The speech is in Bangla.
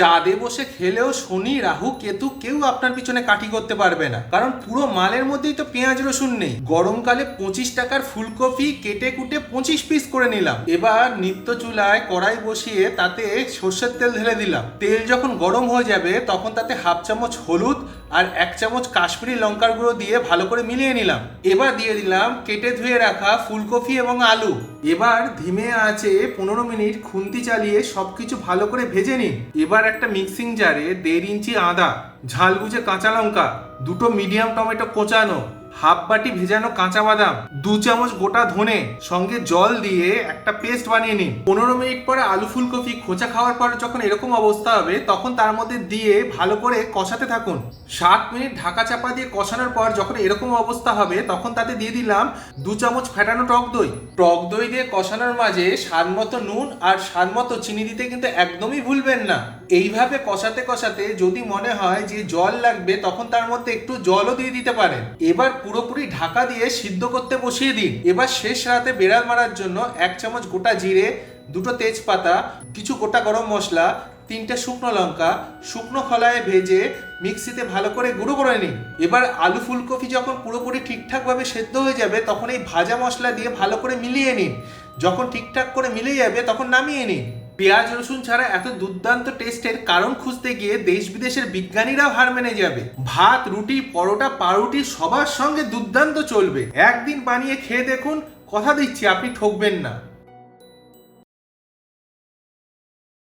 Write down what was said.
চাঁদে বসে খেলেও শনি, রাহু, কেতু কেউ আপনার পিছনে কাঠি করতে পারবে না। কারণ পুরো মালের মধ্যেই তো পেঁয়াজ, রসুন নেই। গরমকালে পঁচিশ টাকার ফুলকপি কেটে কুটে পঁচিশ পিস করে নিলাম। এবার নিত্য চুলায় কড়াই বসিয়ে তাতে সর্ষের তেল ঢেলে দিলাম। তেল যখন গরম হয়ে যাবে, তখন তাতে হাফ চামচ হলুদ আর এক চামচ কাশ্মীরি লঙ্কার গুঁড়ো দিয়ে ভালো করে মিলিয়ে নিলাম। এবার দিয়ে দিলাম কেটে ধুয়ে রাখা ফুলকপি এবং আলু। এবার ধিমে আছে পনেরো মিনিট খুন্তি চালিয়ে সবকিছু ভালো করে ভেজে নিন। এবার একটা মিক্সিং জারে দেড় ইঞ্চি আদা ঝাল গুজে কাঁচা লঙ্কা দুটো মিডিয়াম টমেটো কোচানো হাফ বাটি ভেজানো কাঁচা বাদাম, দু চামচ গোটা ধনে, সঙ্গে জল দিয়ে একটা পেস্ট বানিয়ে নিন। পনেরো মিনিট পরে আলু ফুলকপি খোঁচা খাওয়ার পর যখন এরকম অবস্থা হবে, তখন তার মধ্যে দিয়ে ভালো করে কষাতে থাকুন। সাত মিনিট ঢাকা চাপা দিয়ে কষানোর পর যখন এরকম অবস্থা হবে, তখন তাতে দিয়ে দিলাম দু চামচ ফেটানো টক দই। টক দই দিয়ে কষানোর মাঝে স্বাদ মতো নুন আর স্বাদ মতো চিনি দিতে কিন্তু একদমই ভুলবেন না। এইভাবে কষাতে কষাতে যদি মনে হয় যে জল লাগবে, তখন তার মধ্যে একটু জলও দিয়ে দিতে পারেন। এবার পুরোপুরি ঢাকা দিয়ে সিদ্ধ করতে বসিয়ে দিন। এবার শেষ রাতে বেড়াল মারার জন্য এক চামচ গোটা জিরে, দুটো তেজপাতা, কিছু গোটা গরম মশলা, তিনটে শুকনো লঙ্কা, শুকনো খলায় ভেজে মিক্সিতে ভালো করে গুঁড়ো করে নিন। এবার আলু ফুলকপি যখন পুরোপুরি ঠিকঠাকভাবে সেদ্ধ হয়ে যাবে, তখন এই ভাজা মশলা দিয়ে ভালো করে মিলিয়ে নিন। যখন ঠিকঠাক করে মিলে যাবে, তখন নামিয়ে নিন। পেঁয়াজ, রসুন ছাড়া এত দুর্দান্ত টেস্টের কারণ খুঁজতে গিয়ে দেশ বিদেশের বিজ্ঞানীরাও হার মেনে যাবে। ভাত, রুটি, পরোটা, পাউরুটি সবার সঙ্গে দুর্দান্ত চলবে। একদিন বানিয়ে খেয়ে দেখুন, কথা দিচ্ছি, আপনি ঠকবেন না।